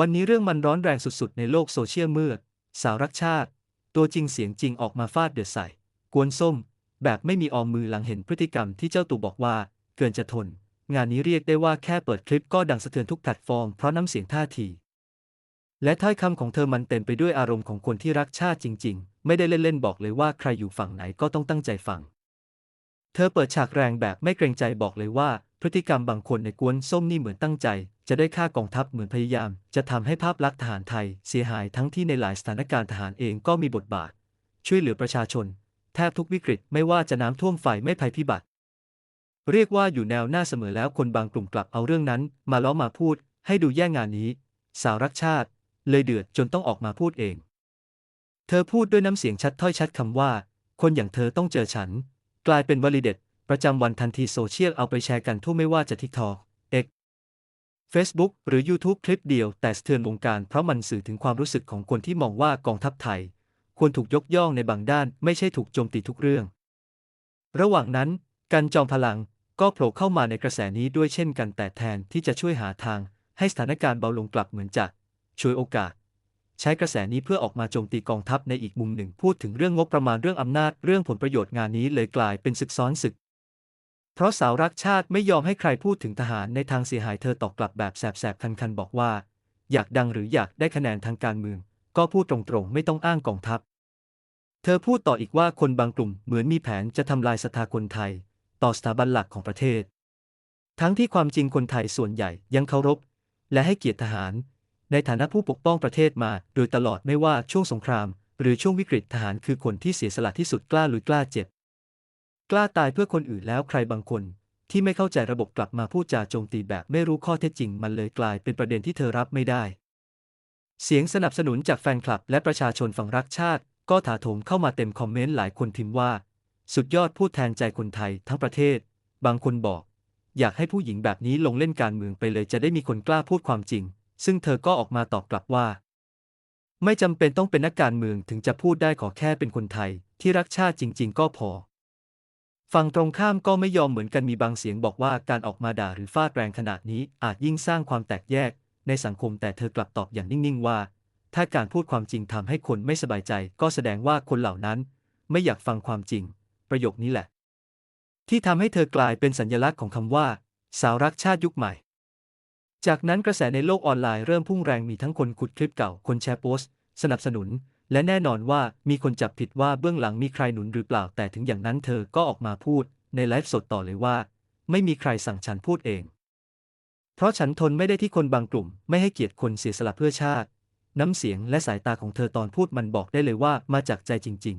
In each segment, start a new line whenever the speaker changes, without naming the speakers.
วันนี้เรื่องมันร้อนแรงสุดๆ ในโลกโซเชียลมื่อสาวรักชาติ ตัวจริงเสียงจริงออกมาฟาดเดือดใส่ กวนส้ม แบบไม่มีออมมือหลังเห็นพฤติกรรมที่เจ้าตัวบอกว่า เกินจะทน งานนี้เรียกได้ว่าแค่เปิดคลิปก็ดังสะเทือนทุกแพลตฟอร์มเพราะน้ำเสียงท่าที และถ้อยคำของเธอมันเต็มไปด้วยอารมณ์ของคนที่รักชาติจริง ๆ ไม่ได้เล่นๆบอกเลยว่าใครอยู่ฝั่งไหนก็ต้องตั้งใจฟัง เธอเปิดฉากแรงแบบไม่เกรงใจบอกเลยว่าพฤติกรรมบางคนในกวนส้มนี่เหมือนตั้งใจ จะได้ฆ่ากองทัพเหมือนพยายาม จะทำให้ภาพลักษณ์ทหารไทย เสียหายทั้งที่ในหลายสถานการณ์ทหารเองก็มีบทบาท ช่วยเหลือประชาชน แทบทุกวิกฤตไม่ว่าจะน้ำท่วมไฟไม่ภัยพิบัติ เรียกว่าอยู่แนวหน้าเสมอแล้วคนบางกลุ่มกลับเอาเรื่องนั้น มาล้อมาพูด ให้ดูแย่งงานนี้ สาวรักชาติ เลยเดือดจนต้องออกมาพูดเอง เธอพูดด้วยน้ำเสียงชัดถ้อยชัดคำว่า คนอย่างเธอต้องเจอฉัน กลายเป็นวลีเด็ดประจำวันทันทีโซเชียลเอาไปแชร์กันทั่วไม่ว่าจะทิกทอก Facebook หรือ YouTube คลิปเดียวแต่สะเทือนวงการเพราะมันสื่อถึงความรู้สึกของคนที่มองว่ากองทัพไทย ควรถูกยกย่องในบางด้านไม่ใช่ถูกโจมตีทุกเรื่อง ระหว่างนั้น กันจอมพลังก็โผล่เข้ามาในกระแสนี้ด้วยเช่นกันแต่แทนที่จะช่วยหาทาง ให้สถานการณ์เบาลงกลับเหมือนจะช่วยโอกาส ใช้กระแสนี้เพื่อออกมาโจมตีกองทัพในอีกมุมหนึ่งพูดถึงเรื่องงบประมาณเรื่องอำนาจเรื่องผลประโยชน์งานนี้เลยกลายเป็นศึกซ้อนศึก เพราะสาวรักชาติไม่ยอมให้ใครพูดถึงทหารในทางเสียหายเธอตอบกลับแบบแสบๆ คันๆ บอกว่า อยากดังหรืออยากได้คะแนนทางการเมือง ก็พูดตรงๆ ไม่ต้องอ้างกองทัพ เธอพูดต่ออีกว่าคนบางกลุ่มเหมือนมีแผนจะทำลายศรัทธาคนไทย ต่อสถาบันหลักของประเทศ ทั้งที่ความจริงคนไทยส่วนใหญ่ยังเคารพ และให้เกียรติทหาร ในฐานะผู้ปกป้องประเทศมา โดยตลอดไม่ว่าช่วงสงคราม หรือช่วงวิกฤตทหารคือคนที่เสียสละที่สุดกล้าลุยกล้าเจ็บ กล้าตายเพื่อคนอื่นแล้วใครบางคน ที่ไม่เข้าใจระบบกลับมาพูดจาโจมตีแบบไม่รู้ข้อเท็จจริง มันเลยกลายเป็นประเด็นที่เธอรับไม่ได้ เสียงสนับสนุนจากแฟนคลับ และประชาชนฝั่งรักชาติ ก็ถาโถมเข้ามาเต็มคอมเมนต์หลายคนพิมพ์ว่า สุดยอดพูดแทนใจคนไทยทั้งประเทศ บางคนบอก อยากให้ผู้หญิงแบบนี้ลงเล่นการเมืองไปเลยจะได้มีคนกล้าพูดความจริง ซึ่งเธอก็ออกมาตอบกลับว่า ไม่จำเป็นต้องเป็นนักการเมืองถึงจะพูดได้ขอแค่เป็นคนไทยที่รักชาติจริง ๆ ก็พอ ฝั่งตรงข้ามก็ไม่ยอมเหมือนกันมีบางเสียงบอกว่าการออกมาด่าหรือฟาดแรงขนาดนี้อาจยิ่งสร้างความแตกแยก ในสังคมแต่เธอกลับตอบอย่างนิ่งๆว่า ถ้าการพูดความจริงทำให้คนไม่สบายใจ ก็แสดงว่าคนเหล่านั้น ไม่อยากฟังความจริง ประโยคนี้แหละ ที่ทำให้เธอกลายเป็นสัญลักษณ์ของคำว่า สาวรักชาติยุคใหม่ จากนั้นกระแสในโลกออนไลน์เริ่มพุ่งแรงมีทั้งคนขุดคลิปเก่าคนแชร์โพสต์ สนับสนุน และแน่นอนว่ามีคนจับผิดว่าเบื้องหลังมีใครหนุนหรือเปล่า แต่ถึงอย่างนั้นเธอก็ออกมาพูดในไลฟ์สดต่อเลยว่า ไม่มีใครสั่งฉันพูดเอง เพราะฉันทนไม่ได้ที่คนบางกลุ่ม ไม่ให้เกียรติคนเสียสละเพื่อชาติ น้ำเสียงและสายตาของเธอตอนพูดมันบอกได้เลยว่ามาจากใจจริง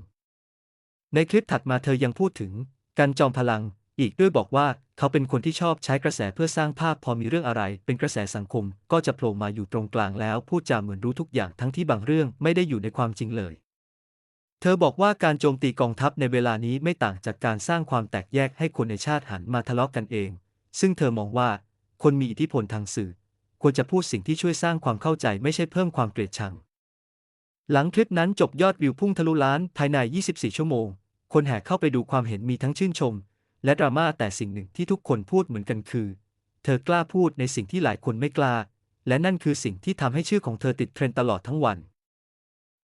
ๆ ในคลิปถัดมาเธอยังพูดถึง การจอมพลัง อีกด้วยบอกว่าเขาเป็นคนที่ชอบใช้กระแสเพื่อสร้างภาพพอมีเรื่องอะไร เป็นกระแสสังคม ก็จะโผล่มาอยู่ตรงกลางแล้วพูดจาเหมือนรู้ทุกอย่างทั้งที่บางเรื่องไม่ได้อยู่ในความจริงเลย เธอบอกว่าการโจมตีกองทัพในเวลานี้ไม่ต่างจากการสร้างความแตกแยกให้คนในชาติหันมาทะเลาะกกันเอง ซึ่งเธอมองว่า คนมีอิทธิพลทางสื่อ ควรจะพูดสิ่งที่ช่วยสร้างความเข้าใจไม่ใช่เพิ่มความเกลียดชัง หลังคลิปนั้นจบยอดวิวพุ่งทะลุล้านภายใน 24 ชั่วโมง คนแห่เข้าไปดูความเห็นมีทั้งชื่นชม และดราม่าแต่สิ่งหนึ่งที่ทุกคนพูดเหมือนกันคือ เธอกล้าพูดในสิ่งที่หลายคนไม่กล้า และนั่นคือสิ่งที่ทำให้ชื่อของเธอติดเทรนด์ตลอดทั้งวัน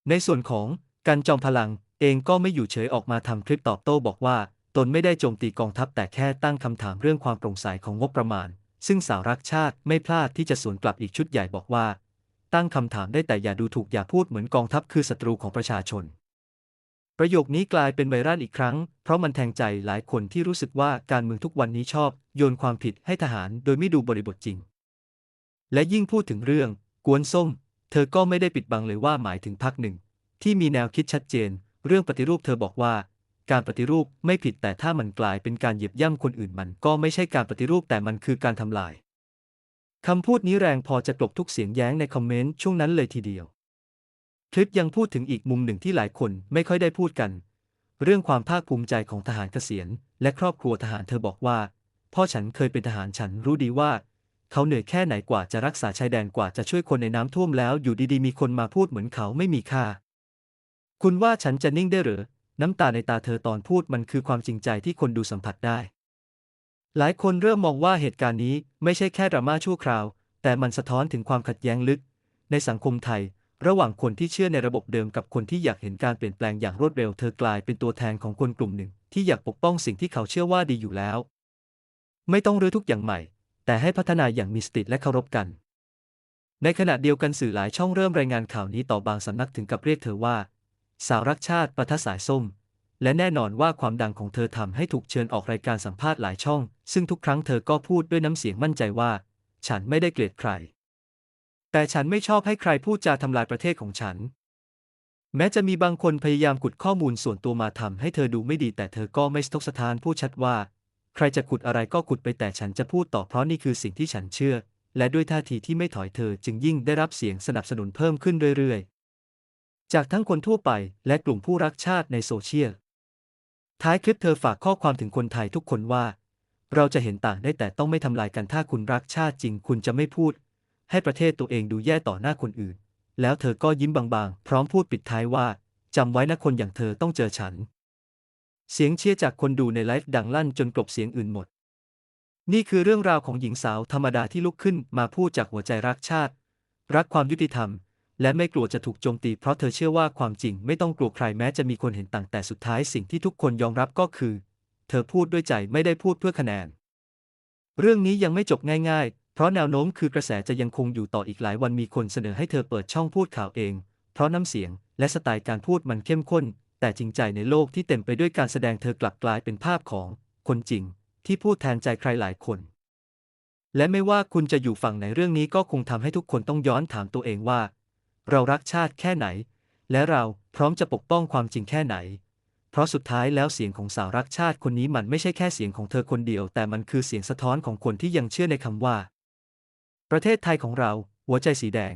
ในส่วนของการจอมพลังเองก็ไม่อยู่เฉยออกมาทำคลิปตอบโต้บอกว่า ตนไม่ได้โจมตีกองทัพแต่แค่ตั้งคำถามเรื่องความโปร่งใสของงบประมาณ ซึ่งสาวรักชาติไม่พลาดที่จะสวนกลับอีกชุดใหญ่บอกว่า ตั้งคำถามได้แต่อย่าดูถูกอย่าพูดเหมือนกองทัพคือศัตรูของประชาชน ประโยคนี้กลายเป็นไวรัลอีกครั้ง เพราะมันแทงใจหลายคนที่รู้สึกว่าการเมืองทุกวันนี้ชอบ โยนความผิดให้ทหารโดยไม่ดูบริบทจริง และยิ่งพูดถึงเรื่อง กวนส้ม เธอก็ไม่ได้ปิดบังเลยว่าหมายถึงพรรคหนึ่ง ที่มีแนวคิดชัดเจน เรื่องปฏิรูปเธอบอกว่า การปฏิรูปไม่ผิดแต่ถ้ามันกลายเป็นการเหยียบย่ำคนอื่นมันก็ไม่ใช่การปฏิรูปแต่มันคือการทำลายคำพูดนี้แรงพอจะกลบทุกเสียงแย้งในคอมเมนต์ช่วงนั้นเลยทีเดียว คลิปยังพูดถึงอีกมุมหนึ่งที่หลายคนไม่ค่อยได้พูดกัน เรื่องความภาคภูมิใจของทหารเกษียณ และครอบครัวทหารเธอบอกว่า พ่อฉันเคยเป็นทหารฉันรู้ดีว่า เขาเหนื่อยแค่ไหนกว่าจะรักษาชายแดนกว่าจะช่วยคนในน้ำท่วมแล้วอยู่ดีๆมีคนมาพูดเหมือนเขาไม่มีค่า คุณว่าฉันจะนิ่งได้หรือน้ำตาในตาเธอตอนพูดมันคือความจริงใจที่คนดูสัมผัสได้ หลายคนเริ่มมองว่าเหตุการณ์นี้ไม่ใช่แค่ดราม่าชั่วคราว แต่มันสะท้อนถึงความขัดแย้งลึก ในสังคมไทย ระหว่างคนที่เชื่อในระบบเดิมกับคนที่อยากเห็นการเปลี่ยนแปลงอย่างรวดเร็วเธอกลายเป็นตัวแทนของคนกลุ่มหนึ่ง ที่อยากปกป้องสิ่งที่เขาเชื่อว่าดีอยู่แล้ว ไม่ต้องรื้อทุกอย่างใหม่ แต่ให้พัฒนาอย่างมีสติและเคารพกัน ในขณะเดียวกันสื่อหลายช่องเริ่มรายงานข่าวนี้ต่อบางสำนักถึงกับเรียกเธอว่า สาวรักชาติปะทะสายส้ม และแน่นอนว่าความดังของเธอทำให้ถูกเชิญออกรายการสัมภาษณ์หลายช่อง ซึ่งทุกครั้งเธอก็พูดด้วยน้ำเสียงมั่นใจว่า ฉันไม่ได้เกลียดใคร แต่ฉันไม่ชอบให้ใครพูดจาทำลายประเทศของฉัน แม้จะมีบางคนพยายามขุดข้อมูลส่วนตัวมาทำให้เธอดูไม่ดีแต่เธอก็ไม่สะทกสะท้านพูดชัดว่า ใครจะขุดอะไรก็ขุดไปแต่ฉันจะพูดต่อเพราะนี่คือสิ่งที่ฉันเชื่อ และด้วยท่าทีที่ไม่ถอยเธอจึงยิ่งได้รับเสียงสนับสนุนเพิ่มขึ้นเรื่อยๆ จากทั้งคนทั่วไปและกลุ่มผู้รักชาติในโซเชียล ท้ายคลิปเธอฝากข้อความถึงคนไทยทุกคนว่า เราจะเห็นต่างได้แต่ต้องไม่ทำลายกันถ้าคุณรักชาติจริงคุณจะไม่พูด ให้ประเทศตัวเองดูแย่ต่อหน้าคนอื่น แล้วเธอก็ยิ้มบางๆ พร้อมพูดปิดท้ายว่าจำไว้นะคนอย่างเธอต้องเจอฉัน เสียงเชียร์จากคนดูในไลฟ์ดังลั่นจนกลบเสียงอื่นหมด นี่คือเรื่องราวของหญิงสาวธรรมดาที่ลุกขึ้นมาพูดจากหัวใจรักชาติ รักความยุติธรรม และไม่กลัวจะถูกโจมตีเพราะเธอเชื่อว่าความจริงไม่ต้องกลัวใครแม้จะมีคนเห็นต่างแต่สุดท้ายสิ่งที่ทุกคนยอมรับก็คือ เธอพูดด้วยใจไม่ได้พูดเพื่อคะแนน เรื่องนี้ยังไม่จบง่าย ๆ เพราะแนวโน้มคือกระแสจะยังคงอยู่ต่ออีกหลายวันมีคนเสนอให้เธอเปิดช่องพูดข่าวเอง เพราะน้ำเสียงและสไตล์การพูดมันเข้มข้น แต่จริงใจในโลกที่เต็มไปด้วยการแสดงเธอกลับกลายเป็นภาพของ คนจริง ที่พูดแทนใจใครหลายคน และไม่ว่าคุณจะอยู่ฝั่งไหนเรื่องนี้ก็คงทำให้ทุกคนต้องย้อนถามตัวเองว่า เรารักชาติแค่ไหน และเราพร้อมจะปกป้องความจริงแค่ไหนเพราะสุดท้ายแล้วเสียงของสาวรักชาติคนนี้มันไม่ใช่แค่เสียงของเธอคนเดียว แต่มันคือเสียงสะท้อนของคนที่ยังเชื่อในคำว่า ประเทศไทยของเรา หัวใจสีแดง